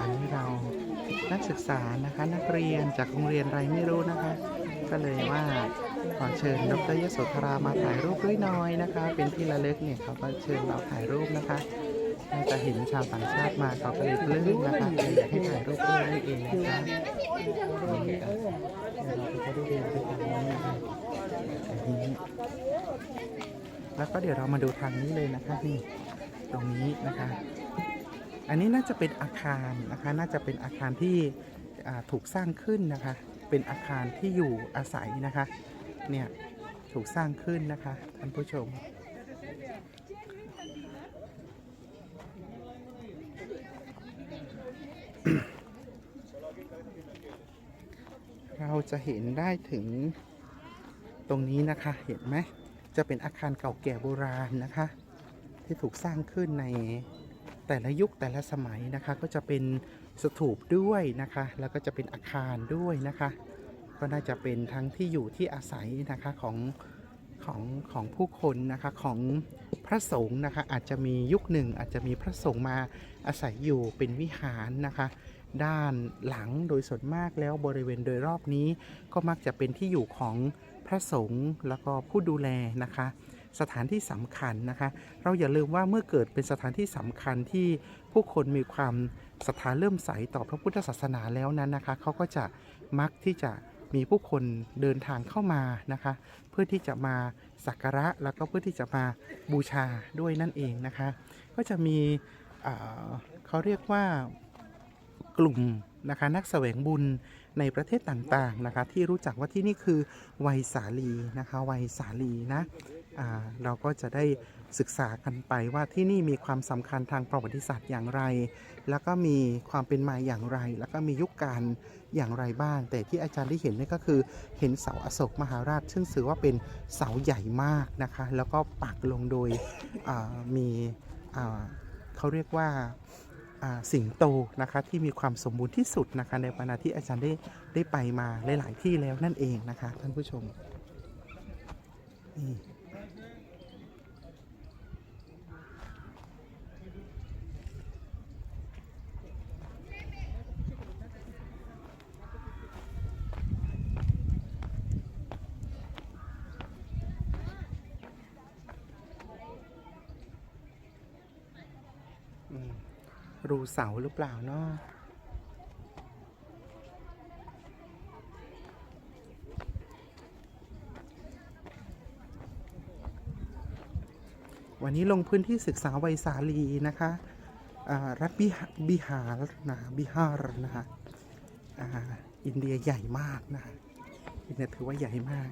อันนี้เรานักศึกษานะคะนักเรียนจากโรงเรียนไรไม่รู้นะคะ ก็เลยว่าขอเชิญดรยโสธรามาถ่ายรูปด้วยน้อยนะคะ เป็นที่ระลึกเนี่ยเขาก็เชิญเราถ่ายรูปนะคะน่าจะเห็นชาวต่างชาติมาเขาก็เลยปลื้มนะคะเลยอยากให้ถ่ายรูปด้วยนั่นเองนะคะนี่ค่ะเดี๋ยวเราไปดูเรียนไปทางนี้นะคะแล้วก็เดี๋ยวเรามาดูทางนี้เลยนะคะนี่ ตรงนี้นะคะ อันนี้น่าจะเป็นอาคารนะคะ น่าจะเป็นอาคารที่ถูกสร้างขึ้นนะคะ เป็นอาคารที่อยู่อาศัยนะคะ เนี่ยถูกสร้างขึ้นนะคะท่านผู้ชม เราจะเห็นได้ถึงตรงนี้นะคะ เห็นไหม จะเป็นอาคารเก่าแก่โบราณนะคะ ที่ถูกสร้างขึ้นในแต่ละยุคแต่ละสมัยนะคะก็จะเป็นสถูปด้วยนะคะ แล้วก็จะเป็นอาคารด้วยนะคะ ก็น่าจะเป็นทั้งที่อยู่ที่อาศัยนะคะของของของผู้คนนะคะของพระสงฆ์นะคะอาจจะมียุคหนึ่งอาจจะมีพระสงฆ์มาอาศัยอยู่เป็นวิหารนะคะ ด้านหลังโดยส่วนมากแล้วบริเวณโดยรอบนี้ ก็มักจะเป็นที่อยู่ของพระสงฆ์แล้วก็ผู้ดูแลนะคะ สถานที่สำคัญนะคะ เราอย่าลืมว่าเมื่อเกิดเป็นสถานที่สำคัญที่ผู้คนมีความศรัทธาเลื่อมใสต่อพระพุทธศาสนาแล้วนั้นนะคะเขาก็จะมักที่จะมีผู้คนเดินทางเข้ามานะคะ เพื่อที่จะมาสักการะแล้วก็เพื่อที่จะมาบูชาด้วยนั่นเองนะคะ ก็จะมีเขาเรียกว่า กลุ่มนะคะนักแสวงบุญในประเทศต่างๆนะคะ ที่รู้จักว่าที่นี่คือวัยสาลีนะคะวัยสาลีนะเราก็จะได้ศึกษากันไปว่าที่นี่มีความสำคัญทางประวัติศาสตร์อย่างไร แล้วก็มีความเป็นมาอย่างไร แล้วก็มียุคการอย่างไรบ้าง แต่ที่อาจารย์ได้เห็นนี่ก็คือเห็นเสาอโศกมหาราช ซึ่งถือว่าเป็นเสาใหญ่มากนะคะ แล้วก็ปักลงโดยมีเขาเรียกว่า สิงโตนะคะที่มีความสมบูรณ์ที่สุดนะคะ ในปนที่อาจารย์ได้ได้ไปมาหลาย ๆ ที่แล้วนั่นเองนะคะ ท่านผู้ชมนี่อืม รูเสาหรือเปล่าเนาะวันนี้ลงพื้นที่ศึกษาไวยสาลีนะคะอ่ารัฐบิหาบิหารนะบิหารนะคะอ่าอินเดียใหญ่มากนะคะอินเดียถือว่าใหญ่มาก